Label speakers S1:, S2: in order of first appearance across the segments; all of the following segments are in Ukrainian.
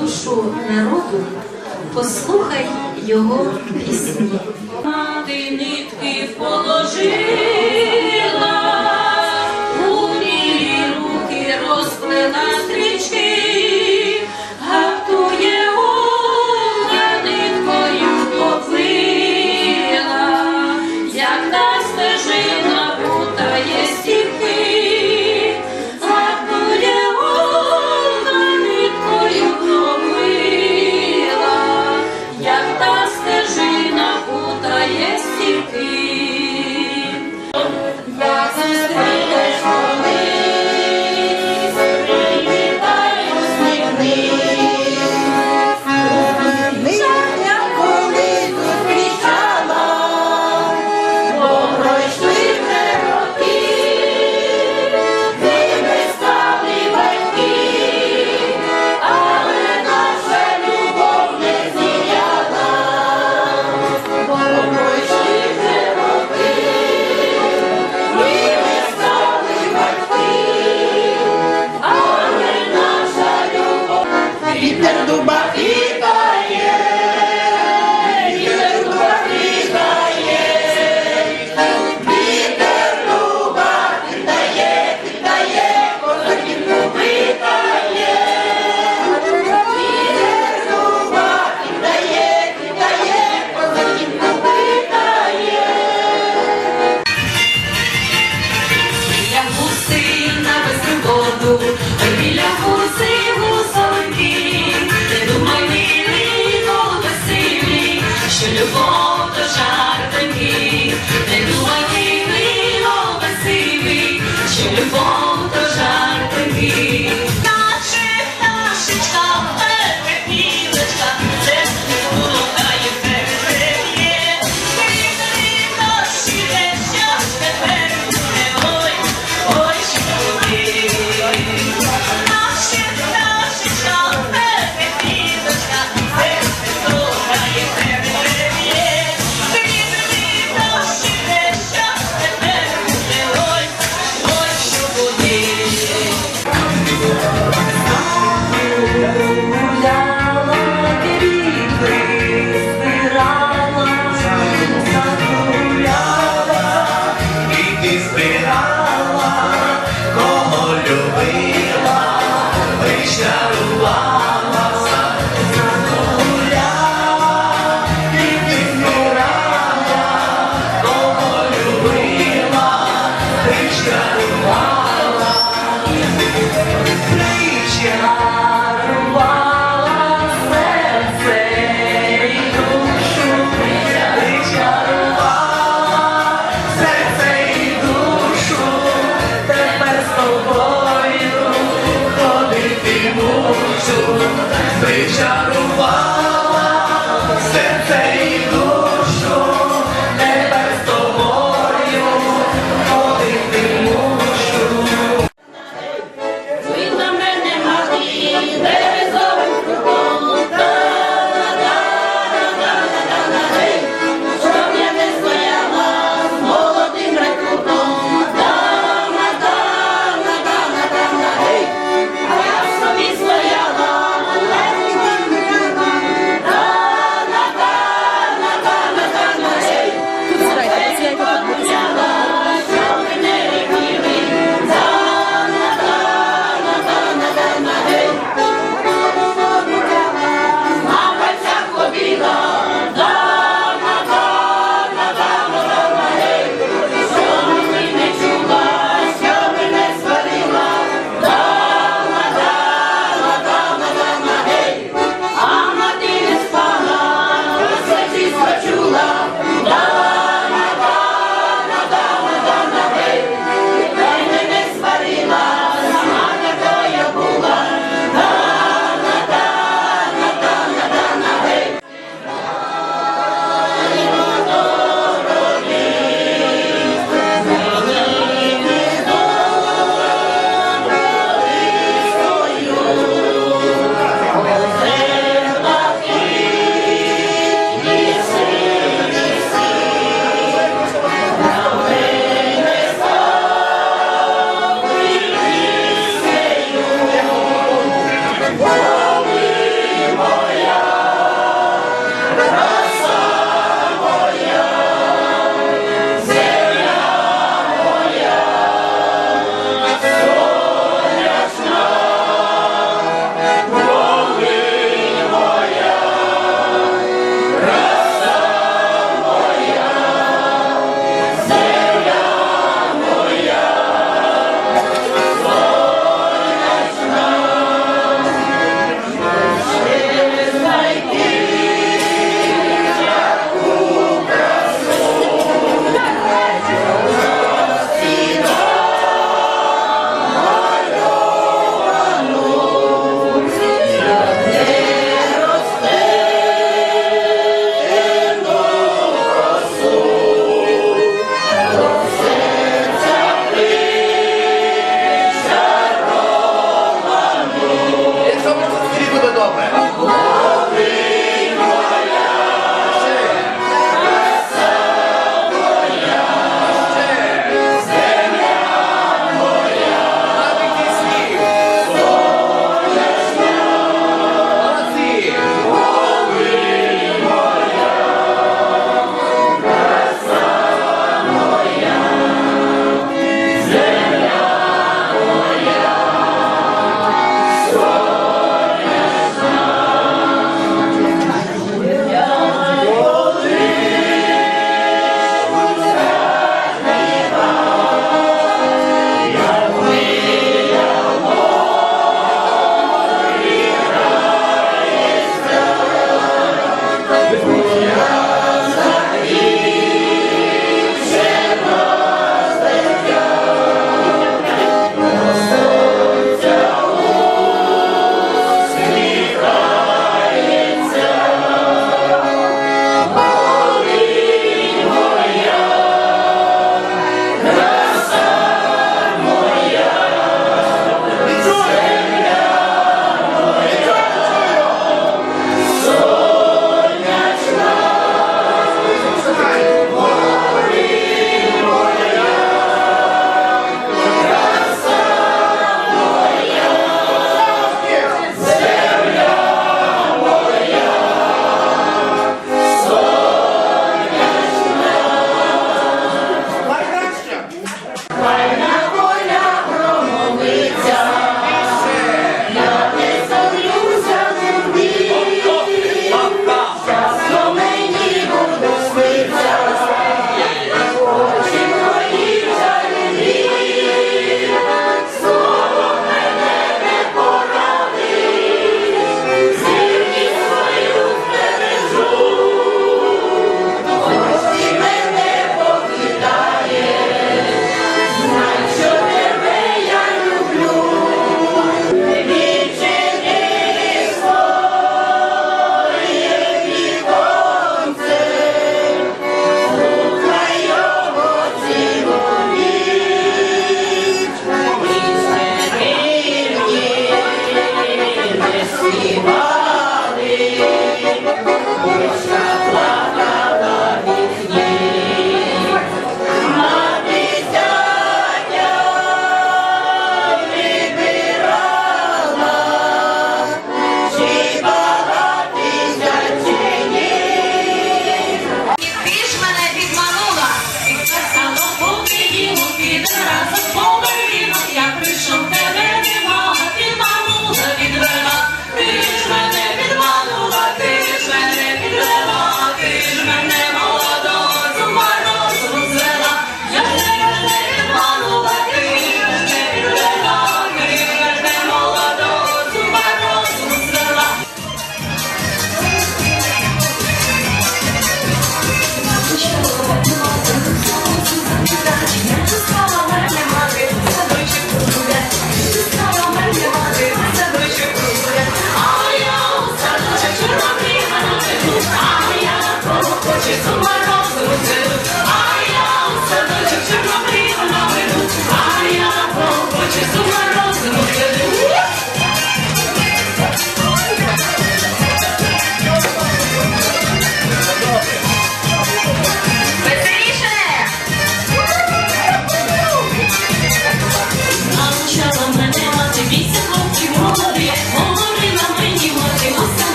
S1: душу народу, послухай його пісні.
S2: Мати нітки положила, у руки розплила. стріла. Yeah.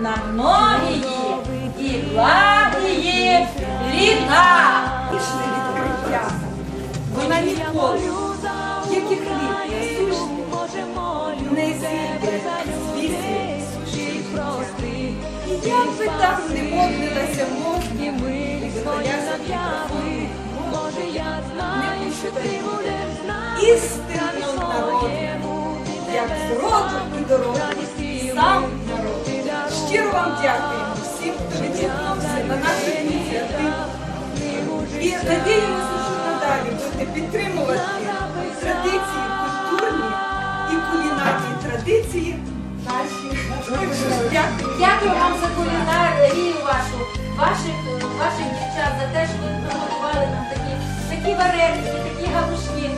S2: На
S1: многії і благії літа.
S3: пішли відкриття. Вона ніколи, як і хліб насущний, не зійде з суші. І як би там не моднилася мовні, і боялася не пишете істинно народу, як зроду і дорогу, сам надіємося, що надалі будете підтримувати традиції культурні і кулінарні традиції наші. Дякую.
S1: Вам за кулінарію вашу, ваших, ваших дівчат, за те, що ви приготували нам такі, такі вареники, такі галушки.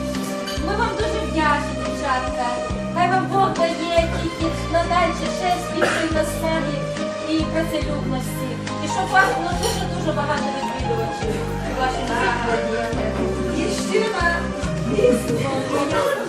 S1: Ми вам дуже вдячні, дівчатка. Хай вам Бог дає тільки надальше ще збільшити
S2: люб на працелюбності, І щоб вас було дуже-дуже багато відвідувачів. у вашому закладі.
S3: І ще на пісню.